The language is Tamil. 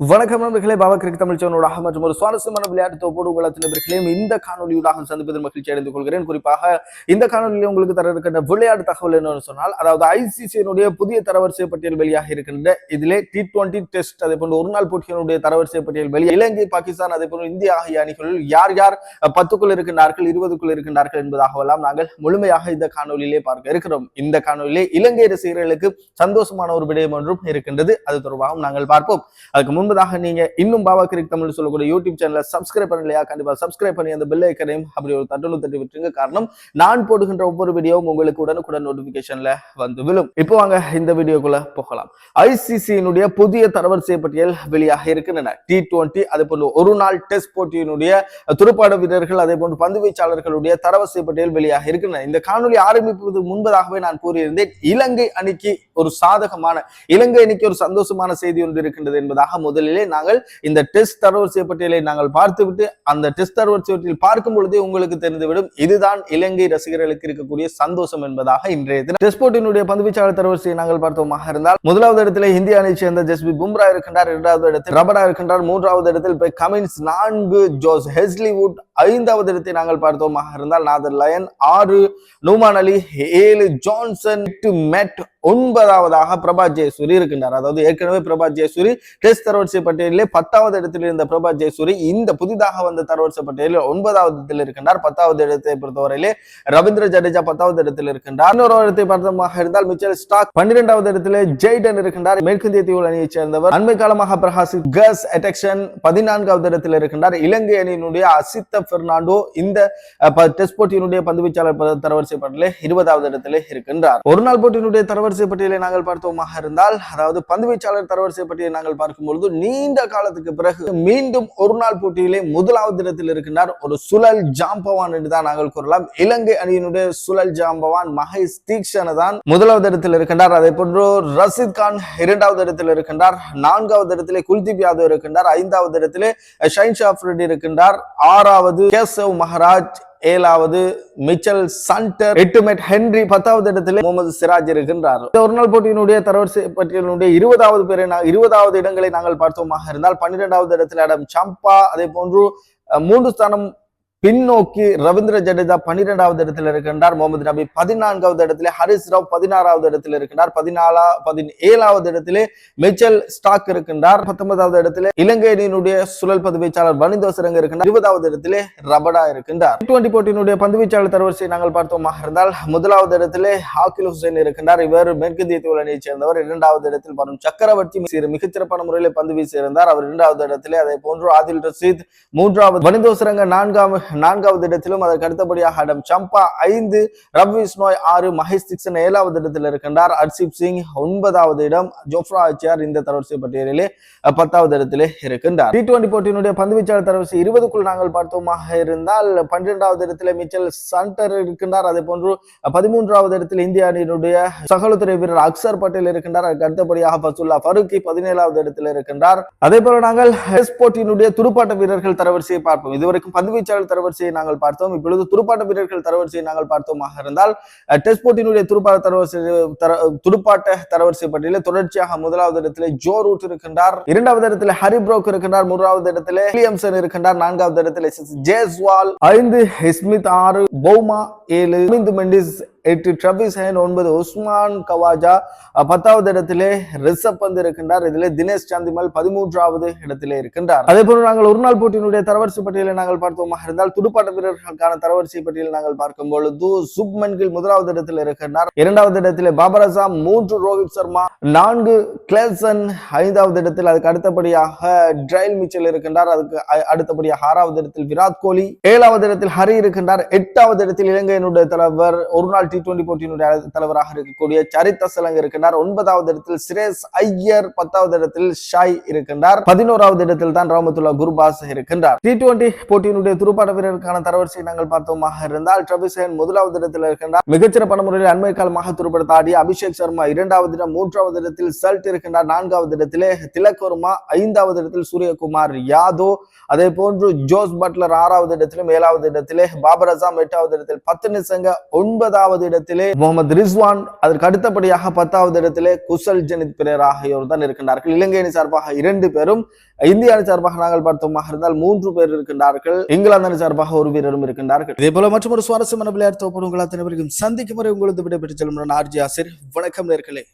வணக்கம் நண்பர்களே பாபா கிரிக் தமிழ் சேனலோட மற்றும் ஒரு சுவாரஸ்யமான விளையாட்டு தொகுப்போடு உங்கள் நண்பர்களையும் இந்த காணொலியூடாக சந்திப்பதில் மகிழ்ச்சி அடைந்து கொள்கிறேன். குறிப்பாக இந்த காணொலியில் உங்களுக்கு தர இருக்கின்ற விளையாட்டு தகவல் என்னன்னு சொன்னால் அதாவது ஐசிசியினுடைய புதிய தரவரிசை பட்டியல் வெளியாக இருக்கின்ற இதிலே டி டுவெண்டி டெஸ்ட் அதே போன்ற ஒரு நாள் போட்டியினுடைய தரவரிசை பட்டியல் வெளியே இலங்கை பாகிஸ்தான் அதே போன்ற இந்தியா ஆகிய அணிகளில் யார் யார் பத்துக்குள் இருக்கின்றார்கள் இருபதுக்குள் இருக்கின்றார்கள் என்பதாகவெல்லாம் நாங்கள் முழுமையாக இந்த காணொலியிலே பார்க்க இருக்கிறோம். இந்த காணொலியிலே இலங்கை ரசிகர்களுக்கு சந்தோஷமான ஒரு விடயம் ஒன்றும் இருக்கின்றது. அது தொடர்பாகவும் நாங்கள் பார்ப்போம். அதுக்கு முன் முன்பதாக நீங்க இன்னும் பாபா கிரிக் தமிழ் சொல்லக்கூடிய யூடியூப் சேனலை சப்ஸ்கிரைப் பண்ணலையா கண்டிப்பா சப்ஸ்கிரைப் பண்ணி அந்த பெல் ஐக்கனையும் அப்படி ஒரு தட்டலும் தட்டி விட்டுருங்க. காரணம் நான் போடுகின்ற ஒவ்வொரு வீடியோவும் உங்களுக்கு உடனுக்குடன் நோட்டிபிகேஷன்ல வந்து விழும். இப்போ வாங்க இந்த வீடியோக்குள்ள போகலாம். ஐசிசியினுடைய புதிய தரவரிசை பட்டியல் வெளியாக இருக்கின்றன. டி டுவெண்டி அதே போன்று ஒரு நாள் டெஸ்ட் போட்டியினுடைய துடுப்பாட வீரர்கள் அதே போன்று பந்து வீச்சாளர்களுடைய தரவரிசை பட்டியல் வெளியாக இருக்கின்றன. இந்த காணொலி ஆரம்பிப்பது முன்பதாகவே நான் கூறியிருந்தேன். இலங்கை அணிக்கு ஒரு சாதகமான இலங்கை அணிக்கு ஒரு சந்தோஷமான செய்தி ஒன்று இருக்கின்றது என்பதாக முதலிலே நாங்கள் இந்த டெஸ்ட் தரவரிசை பட்டியலை நாங்கள் பார்த்துவிட்டு அந்த டெஸ்ட் தரவரிசை பட்டியல் பார்க்கும் பொழுதே உங்களுக்கு தெரிந்துவிடும். இதுதான் இலங்கை ரசிகர்களுக்கு இருக்கக்கூடிய சந்தோஷம் என்பதாக இன்றைய தினம் டெஸ்ட் போட்டியினுடைய பந்துவீச்சாளர் தரவரிசையை நாங்கள் பார்த்தோமாக இருந்தால் முதலாவது இடத்துல இந்திய அணியை சேர்ந்த ஜஸ்பி பும்ரா இருக்கின்றார் இரண்டாவது இடத்தில் ரபடா இருக்கின்றார் மூன்றாவது இடத்தில் கமின்ஸ் நான்கு ஜோஸ் ஹெஸ்லிவுட் ஐந்தாவது இடத்தை நாங்கள் பார்த்தோமாக இருந்தால் நாதர் லயன் ஆறு நூமான் அலி ஏழு ஜான்சன் டு மெட் ஒன்பதாவதாக பிரபா ஜெயசூரி இருக்கின்றார். அதாவது ஏற்கனவே பிரபா ஜெயசூரி டெஸ்ட் தரவரிசை பட்டியலிலே பத்தாவது இடத்தில் இருந்த பிரபா ஜெயசூரி இந்த புதிதாக வந்த தரவரிசை பட்டியலில் ஒன்பதாவது இடத்தில் இருக்கின்றார். பத்தாவது இடத்தை பொறுத்தவரையிலே ரவீந்திர ஜடேஜா பத்தாவது இடத்தில் இருக்கின்றார். இன்னொரு இடத்தை பார்த்தமாக இருந்தால் மிச்சல் ஸ்டாக் பன்னிரெண்டாவது இடத்திலே ஜெய்டன் இருக்கின்றார். மேற்கிந்திய தீவு அணியைச் சேர்ந்தவர். அண்மை காலமாக பிரகாசி கஸ் அட்டெக்ஷன் பதினான்காவது இடத்தில் இருக்கின்றார். இலங்கை அணியினுடைய அசித்த பெர்னாண்டோ இந்த டெஸ்ட் போட்டியினுடைய பந்துவீச்சாளர் தரவரிசை பட்டியலே இருபதாவது இடத்திலே இருக்கின்றார். ஒரு நாள் போட்டியினுடைய தரவரிசை பட்டியலை நாங்கள் பார்த்தோமாக இருந்தால் அதாவது பந்துவீச்சாளர் தரவரிசை பட்டியலை நாங்கள் பார்க்கும் பொழுது நீண்ட காலத்துக்கு பிறகு மீண்டும் ஒரு நாள் போட்டியிலே முதலாவது இடத்தில் இருக்கின்றார் ஒரு சுழல் ஜாம்பவான் என்று தான் நாங்கள் கூறலாம். இலங்கை அணியினுடைய சுழல் ஜாம்பவான் மகேஷ் தீக்ஷன தான் முதலாவது இடத்தில் இருக்கின்றார். அதே போன்று ரசித் கான் இரண்டாவது இடத்தில் இருக்கின்றார். நான்காவது இடத்திலே குல்தீப் யாதவ் இருக்கின்றார். ஐந்தாவது இடத்திலே ஷைன் ஷாஃப் ரெட்டி இருக்கின்றார். ஆறாவது கேசவ் மகராஜ் ஏழாவது மிச்சல் சண்டர் எட்டுமெட் ஹென்றி பத்தாவது இடத்துல முகமது சிராஜ் இருக்கின்றார். இந்த ஒரு நாள் போட்டியினுடைய தரவரிசை பட்டியலினுடைய இருபதாவது பேரை இருபதாவது இடங்களை நாங்கள் பார்த்தோமாக இருந்தால் பன்னிரெண்டாவது இடத்தில் அடம் சம்பா அதே போன்று மூன்று ஸ்தானம் பின்னோக்கி ரவீந்திர ஜடேஜா பன்னிரெண்டாவது இடத்துல இருக்கின்றார். முகமது நபி பதினான்காவது இடத்துல ஹரிஸ் ராவ் பதினாறாவது இடத்துல இருக்கின்றார். பதினாலா பதினேழாவது இடத்திலே மிச்சல் ஸ்டாக் இருக்கின்றார். பத்தொன்பதாவது இடத்துல இலங்கை அணியினுடைய சுழல் பதிவீச்சாளர் வனிதோசரங்க இருக்கின்றார். இருபதாவது இடத்திலே ரபடா இருக்கின்றார். டுவெண்டி போட்டியினுடைய பந்துவீச்சாளர் தரவரிசை நாங்கள் பார்த்தோமாக இருந்தால் முதலாவது இடத்திலே ஹாக்கில் ஹுசைன் இருக்கின்றார். இவர் மேற்கு தீவு அணியைச் சேர்ந்தவர். இரண்டாவது இடத்தில் வரும் சக்கரவர்த்தி மிகச்சிறப்பான முறையில் பந்து வீசியிருந்தார். அவர் இரண்டாவது இடத்திலே அதே போன்று ஆதில் ரசீத் மூன்றாவது வனிதோசரங்க நான்காம் நான்காவது இடத்திலும் அதற்கு அடுத்தபடியாக அடம் சம்பா ஐந்து ரவி விஸ்னோய் ஆறு மகேஷ் திக்சன் ஏழாவது இடத்தில் இருக்கின்றார். ஹர்ஷிப் சிங் ஒன்பதாவது இடம் ஜோஃப்ரா ஆச்சியார் இந்த தரவரிசை பட்டியலிலே பத்தாவது இடத்திலே இருக்கின்றார். டி டுவெண்டி போட்டியினுடைய பந்துவீச்சாளர் தரவரிசை இருபதுக்குள் நாங்கள் பார்த்தோமாக இருந்தால் பன்னிரெண்டாவது இடத்திலே மிச்சல் சண்டர் இருக்கின்றார். அதே போன்று பதிமூன்றாவது இடத்தில் இந்திய அணியினுடைய சகலத்துறை வீரர் அக்சர் பட்டேல் இருக்கின்றார். அதுக்கு அடுத்தபடியாக பசுல்லா ஃபருக்கி பதினேழாவது இடத்தில் இருக்கின்றார். அதே போல நாங்கள் போட்டியினுடைய துடுப்பாட்ட வீரர்கள் தரவரிசையை பார்ப்போம். இதுவரைக்கும் பந்துவீச்சாளர் தரவரிசையை நாங்கள் பார்த்தோம். இப்பொழுது துடுப்பாட்ட வீரர்கள் தரவரிசையை நாங்கள் பார்த்தோமாக இருந்தால் டெஸ்ட் போட்டியினுடைய துடுப்பாட்ட தரவரிசை தர- துடுப்பாட்ட தரவரிசை பட்டியலில் தொடர்ச்சியாக முதலாவது இடத்திலே ஜோ ரூட் இருக்கின்றார். இரண்டாவது இடத்துல ஹரி புரோக் இருக்கின்றார். மூன்றாவது இடத்திலே வில்லியம்சன் இருக்கின்றார். நான்காவது இடத்துல ஜேஸ்வால் ஐந்து ஸ்மித் ஆறு பௌமா ஏழு மெண்டிஸ் எட்டு ட்ரபிஸ் ஹேன் ஒன்பது உஸ்மான் கவாஜா. பத்தாவது இடத்திலே ரிசப் பந்த் இருக்கின்றார். இதிலே தினேஷ் சாந்திமல் பதிமூன்றாவது இடத்திலே இருக்கின்றார். அதே போல நாங்கள் ஒரு நாள் போட்டியினுடைய தரவரிசை பட்டியலை நாங்கள் பார்த்தோமாக இருந்தால் துடுப்பாட்ட வீரர்களுக்கான தரவரிசை பட்டியலை நாங்கள் பார்க்கும் பொழுது சுப்மன் கில் முதலாவது இடத்தில் இருக்கின்றார். இரண்டாவது இடத்திலே பாபர் அசாம் மூன்று ரோஹித் சர்மா நான்கு கிளேசன் ஐந்தாவது இடத்தில் அதுக்கு அடுத்தபடியாக ட்ரைல் மிச்சல் இருக்கின்றார். அதுக்கு அடுத்தபடியாக ஆறாவது இடத்தில் விராட் கோலி ஏழாவது இடத்தில் ஹரி இருக்கின்றார். எட்டாவது இடத்தில் இலங்கையினுடைய தலைவர் ஒரு நாள் டி டுவெண்டி போட்டியினுடைய தலைவராக இருக்கக்கூடிய சரித் அசலங்க இருக்கின்றார். ஒன்பதாவது இடத்தில் சிரேஸ் ஐயர் பத்தாவது இடத்தில் ஷாய் இருக்கின்றார். பதினோராவது இடத்தில் தான் ரஹமத்துல்லா குர்பாஸ் இருக்கின்றார். டி டுவெண்டி போட்டியினுடைய துடுப்பாட்ட வீரருக்கான தரவரிசை நாங்கள் பார்த்தோமாக இருந்தால் ட்ரவிசேன் முதலாவது இடத்தில் இருக்கின்றார். மிகச்சிறப்பான முறையில் அண்மை காலமாக துடுப்படுத்த ஆடிய அபிஷேக் சர்மா இரண்டாவது இடம் மூன்றாவது இடத்தில் சல்ட் இருக்கின்றார். நான்காவது இடத்திலே திலக் வர்மா ஐந்தாவது இடத்தில் சூரியகுமார் யாதோ அதே போன்று ஜோஸ் பட்லர் ஆறாவது இடத்திலும் ஏழாவது இடத்திலே பாபர் அசாம் எட்டாவது இடத்தில் பத்து நிசங்க ஒன்பதாவது இடத்திலே முகமது ரிஸ்வான் அதற்கு அடுத்தபடியாக பத்தாவது இடத்திலே குசல் ஜனித் பிரேர் ஆகியோர் தான் இருக்கின்றார்கள். இலங்கை அணி சார்பாக இரண்டு பேரும் இந்திய அணி சார்பாக நாங்கள் பார்த்தோமாக இருந்தால் மூன்று பேர் இருக்கின்றார்கள். இங்கிலாந்து அணி சார்பாக ஒரு வீரரும் இருக்கின்றார்கள். இதே போல மற்றும் ஒரு சுவாரஸ்யமான விளையாட்டு தொகுப்பு உங்கள் அத்தனை பேருக்கும் சந்திக்கும் வரை உங்களது விடைபெற்று செல்லும் ஆர்ஜி ஆசிர். வணக்கம் நேர்களே.